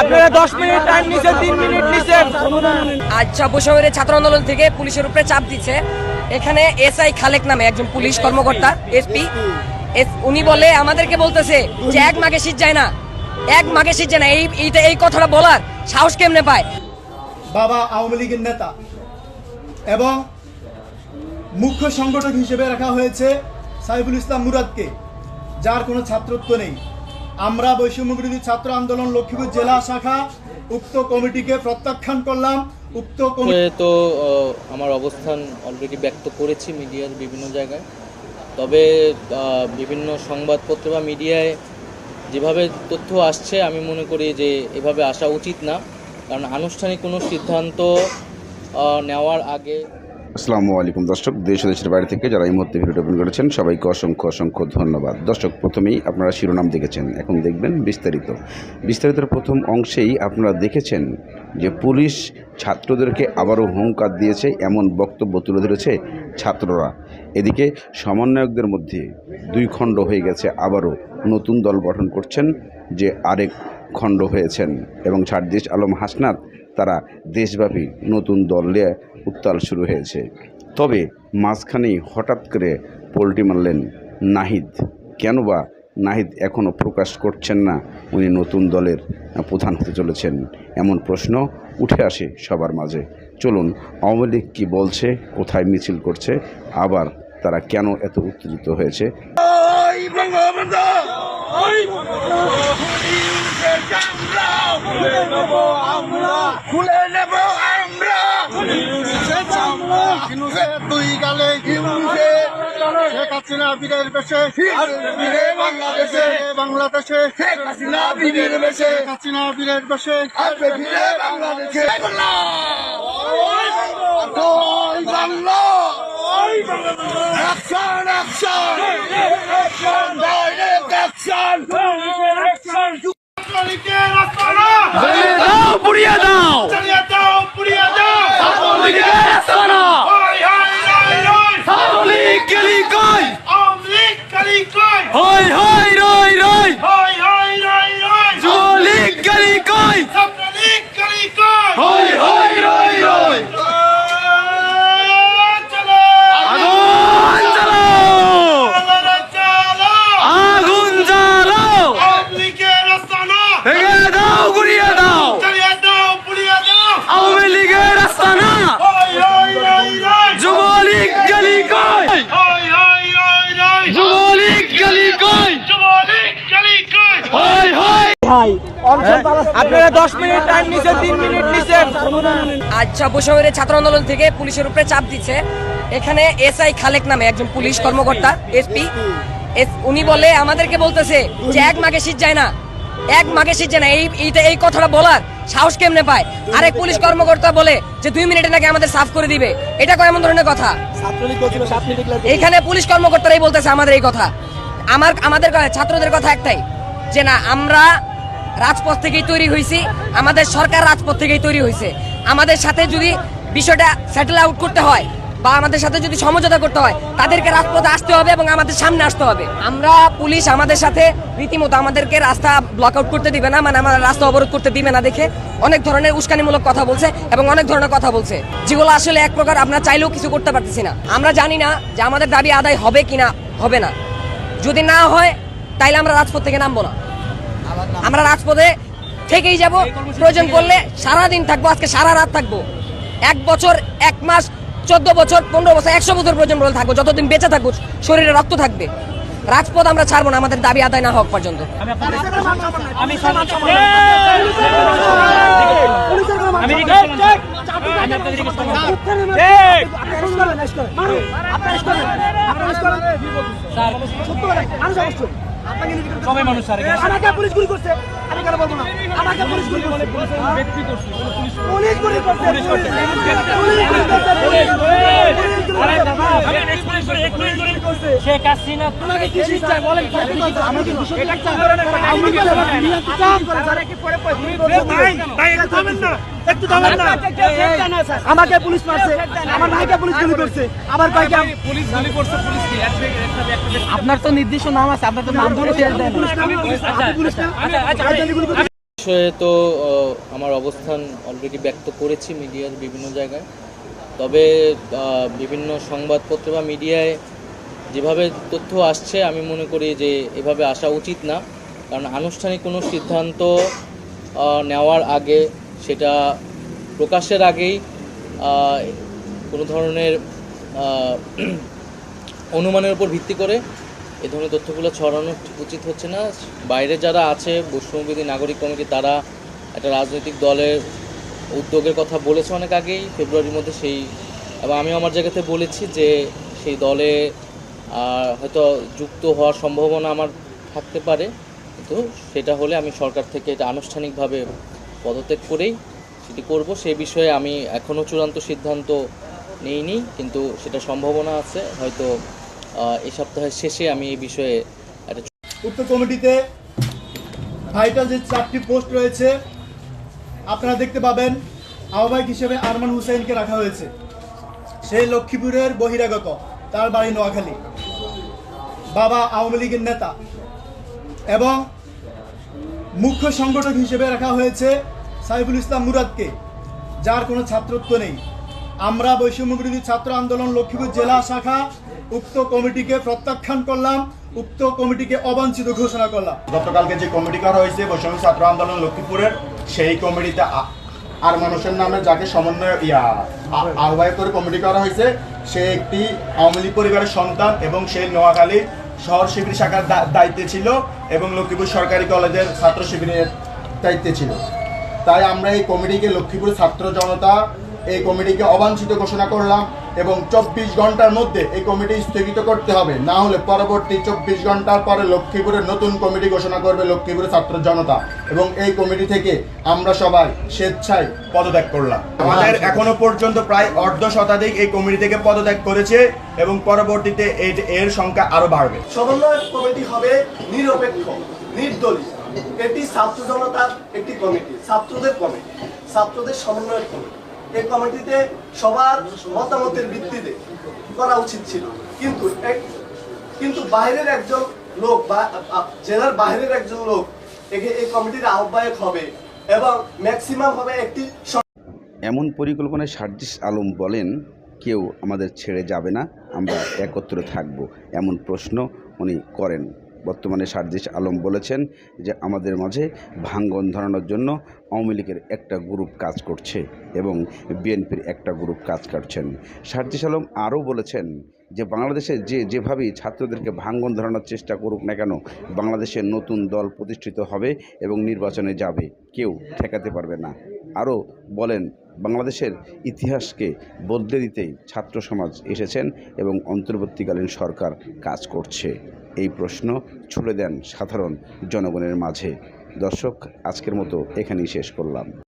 আপনারা দশ minute time নিছেন তিন মিনিট নিছেন। আজ ছাব্বিশ ছাত্র আন্দোলন থেকে পুলিশের উপরে চাপ দিচ্ছে। এখানে এসআই খালেক নামে একজন পুলিশ কর্মকর্তা এসপি। উনি বলে আমাদেরকে বলতেছে যে এক মাগে শীত যায় না। এক মাগে শীত যায় না। এই এইটা এই কথাটা বলার সাহস কেমনে পায়? বাবা আওয়ামী লীগের নেতা এবং মুখ্য সংগঠক হিসেবে রাখা হয়েছে সাইফুল ইসলাম মুরাদকে যার কোনো ছাত্রত্ব নেই। আমরা বৈষম্য বিরোধী ছাত্র আন্দোলন লক্ষ্মীপুর জেলা শাখা উক্ত কমিটিকে প্রত্যাখ্যান করলাম। উক্ত তো আমার অবস্থান অলরেডি ব্যক্ত করেছি মিডিয়ার বিভিন্ন জায়গায়। তবে বিভিন্ন সংবাদপত্র বা মিডিয়ায় যেভাবে তথ্য আসছে, আমি মনে করি যে এভাবে আসা উচিত না। কারণ আনুষ্ঠানিক কোনো সিদ্ধান্ত নেওয়ার আগে আসসালামু আলাইকুম, দর্শক। দেশ দেশের বাইরে থেকে যারা এই মুহূর্তে ভিডিওটি ওপেন করেছেন, সবাইকে অসংখ্য অসংখ্য ধন্যবাদ। দর্শক, প্রথমেই আপনারা শিরোনাম দেখেছেন। এখন দেখবেন বিস্তারিত। বিস্তারিতের প্রথম অংশেই আপনারা দেখেছেন যে পুলিশ ছাত্রদেরকে আবারও হুঙ্কার দিয়েছে, এমন বক্তব্য তুলে ধরেছে ছাত্ররা। এদিকে সমন্বয়কদের মধ্যে দুই খণ্ড হয়ে গেছে আবারও। নতুন দল গঠন করছেন যে আরেক খণ্ড হয়েছেন এবং ছাড়দিস আলম হাসনাত তারা দেশব্যাপী নতুন দল নিয়ে উত্তাল শুরু হয়েছে। তবে মাঝখানেই হঠাৎ করে পোল্টি মারলেন নাহিদ। কেন বা নাহিদ এখনও প্রকাশ করছেন না? উনি নতুন দলের প্রধান হতে চলেছেন। এমন প্রশ্ন উঠে আসে সবার মাঝে। চলুন, আওয়ামী লীগ কী বলছে, কোথায় মিছিল করছে, আবার তারা কেন এত উত্তেজিত হয়েছে? দুই গালে ঘিমুছে শেখ হাসিনা বীরের বেশে বীরে বাংলাদেশে বাংলাদেশে। শেখ হাসিনা বীরের বেশে। হাসিনা বীরের বেশে। ফিরে বাংলাদেশে। Bangla. Action action direct action দাও পুড়িয়ে দাও। আপনারা দশ মিনিট টাইম নিছেন তিন মিনিট নিছেন। আজ ছাব্বিশ ছাত্র আন্দোলন থেকে পুলিশের উপরে চাপ দিচ্ছে। এখানে এসআই খালেক নামে একজন পুলিশ কর্মকর্তা এসপি। উনি বলে আমাদেরকে বলতেছে যে এক মাগে শীত যায় না। এক মাগে শীত যায় না। এই এইটা এই কথাটা বলার সাহস কেমনে পায়? আরেক পুলিশ কর্মকর্তা বলে যে দুই মিনিটে নাকি আমাদের সাফ করে দিবে। এটা কেমন ধরনের কথা? এখানে পুলিশ কর্মকর্তারাই বলতেছে আমাদের এই কথা। আমার আমাদের ছাত্রদের কথা একটাই যে না আমরা রাজপথ থেকেই তৈরি হয়েছি। আমাদের সরকার রাজপথ থেকেই তৈরি হয়েছে। আমাদের সাথে যদি বিষয়টা সেটেল আউট করতে হয় বা আমাদের সাথে যদি সমঝোতা করতে হয়, তাদেরকে রাজপথে আসতে হবে এবং আমাদের সামনে আসতে হবে। আমরা পুলিশ আমাদের সাথে রীতিমতো আমাদেরকে রাস্তা ব্লক আউট করতে দিবে না মানে আমাদের রাস্তা অবরোধ করতে দিবে না দেখে অনেক ধরনের উস্কানিমূলক কথা বলছে এবং অনেক ধরনের কথা বলছে। যেগুলো আসলে এক প্রকার আমরা চাইলেও কিছু করতে পারতেছি না। আমরা জানি না যে আমাদের দাবি আদায় হবে কিনা, হবে না। যদি না হয়, তাইলে আমরা রাজপথ থেকে নামবো না। আমরা রাজপথে থেকেই যাব প্রয়োজন পড়লে সারা দিন থাকব আজকে সারা রাত থাকব এক বছর এক মাস চোদ্দ বছর পনেরো বছর একশো বছর প্রয়োজন পড়লে থাকব যতদিন বেঁচে থাকব শরীরে রক্ত থাকবে রাজপথ আমরা ছাড়বো না আমাদের দাবি আদায় না হওয়া পর্যন্ত আমাকে পুলিশ গুলি করছে। আমি কেন বলব না? আমাকে পুলিশ গুলি করছে। পুলিশ গুলি করছে। পুলিশ গুলি করছে শেখ হাসিনা আমাকে আমাকে একটু থামেন না পুলিশ মারছে আমার ভাইকে পুলিশ গুলি করছে আবার ভাইকে পুলিশ গুলি করছে পুলিশ কি? আপনার তো নির্দিষ্ট নাম আছে আপনার তো নাম ধরে আচ্ছা, আচ্ছা, আচ্ছা, তো আমার অবস্থান অলরেডি ব্যক্ত করেছি মিডিয়ার বিভিন্ন জায়গায়। তবে বিভিন্ন সংবাদপত্র বা মিডিয়ায় যেভাবে তথ্য আসছে, আমি মনে করি যে এভাবে আসা উচিত না। কারণ আনুষ্ঠানিক কোনো সিদ্ধান্ত নেওয়ার আগে সেটা প্রকাশের আগেই কোনো ধরনের অনুমানের উপর ভিত্তি করে এ ধরনের তথ্যগুলো ছড়ানো উচিত হচ্ছে না। বাইরে যারা আছে বৈষ্ণববিধি নাগরিক কমিটি, তারা একটা রাজনৈতিক দলের উদ্যোগের কথা বলেছে অনেক আগেই, ফেব্রুয়ারির মধ্যে সেই, এবং আমি আমার জায়গাতে বলেছি যে সেই দলে হয়তো যুক্ত হওয়ার সম্ভাবনা আমার থাকতে পারে, কিন্তু সেটা হলে আমি সরকার থেকে এটা আনুষ্ঠানিকভাবে পদত্যাগ করেই সেটি করব। সে বিষয়ে আমি এখনও চূড়ান্ত সিদ্ধান্ত নেইনি, কিন্তু সেটা সম্ভাবনা আছে। হয়তো এই সপ্তাহের শেষে আমি এই বিষয়ে একটা উক্ত কমিটিতে ভাইটাল যে চারটি পোস্ট রয়েছে আপনারা দেখতে পাবেন আহ্বায়ক হিসেবে আরমান হুসেনকে রাখা হয়েছে। সে লক্ষ্মীপুরের বহিরাগত, তার বাড়ি নোয়াখালী। বাবা আওয়ামী লীগের নেতা। এবং মুখ্য সংগঠক হিসেবে রাখা হয়েছে সাইফুল ইসলাম মুরাদকে, যার কোনো ছাত্রত্ব নেই। আমরা বৈষম্য বিরোধী ছাত্র আন্দোলন লক্ষ্মীপুর জেলা শাখা উক্ত কমিটিকে প্রত্যাখ্যান করলাম, উক্ত কমিটিকে অবাঞ্ছিত ঘোষণা করলাম। গতকালকে যে কমিটি করা হয়েছে, বৈষম্য ছাত্র আন্দোলন লক্ষ্মীপুরের সেই কমিটিতে আর মানুষের নামে যাকে সমন্বয় ইয়া আহ্বায়ক করে কমিটি করা হয়েছে, সে একটি আওয়ামী পরিবারের সন্তান এবং সে নোয়াখালী শহর শিবির শাখার দায়িত্বে ছিল এবং লক্ষ্মীপুর সরকারি কলেজের ছাত্র শিবিরের দায়িত্বে ছিল। তাই আমরা এই কমিটিকে লক্ষ্মীপুর ছাত্র জনতা, এই কমিটিকে অবাঞ্ছিত ঘোষণা করলাম। এবং চব্বিশ ঘণ্টার মধ্যে এই কমিটি স্থগিত করতে হবে। না হলে পরবর্তী চব্বিশ ঘণ্টার পরে লক্ষ্মীপুরের নতুন কমিটি ঘোষণা করবে লক্ষ্মীপুরের ছাত্র জনতা এবং এই কমিটি থেকে আমরা সবাই স্বেচ্ছায় পদত্যাগ করলাম। আমাদের এখনও পর্যন্ত প্রায় অর্ধ শতাধিক এই কমিটি থেকে পদত্যাগ করেছে এবং পরবর্তীতে এর- এর সংখ্যা আরও বাড়বে। সমন্বয় কমিটি হবে নিরপেক্ষ নির্দলীয়। এটি ছাত্র জনতার একটি কমিটি ছাত্রদের কমিটি ছাত্রদের সমন্বয়ের কমিটি। এই কমিটিতে সবার মতামতের ভিত্তিতে করা উচিত ছিল। কিন্তু কিন্তু বাইরের একজন লোক জেলার বাইরের একজন লোক এই কমিটির আহ্বায়ক হবে এবং ম্যাক্সিমাম হবে একটি এমন পরিকল্পনায় সার্জিস আলম বলেন, কেউ আমাদের ছেড়ে যাবে না, আমরা একত্রে থাকব। এমন প্রশ্ন উনি করেন। বর্তমানে সার্জিস আলম বলেছেন যে আমাদের মাঝে ভাঙ্গন ধরানোর জন্য আওয়ামী লীগের একটা গ্রুপ কাজ করছে এবং বিএনপির একটা গ্রুপ কাজ করছেন। সার্জিস আলম আরও বলেছেন যে বাংলাদেশে যে যেভাবেই ছাত্রদেরকে ভাঙ্গন ধরানোর চেষ্টা করুক না কেন বাংলাদেশের নতুন দল প্রতিষ্ঠিত হবে এবং নির্বাচনে যাবে। কেউ ঠেকাতে পারবে না। আরও বলেন, বাংলাদেশের ইতিহাসকে বদলে দিতেই ছাত্র সমাজ এসেছেন এবং অন্তর্বর্তীকালীন সরকার কাজ করছে। এই প্রশ্ন ছুড়ে দেন সাধারণ জনগণের মাঝে। দর্শক, আজকের মতো এখানেই শেষ করলাম।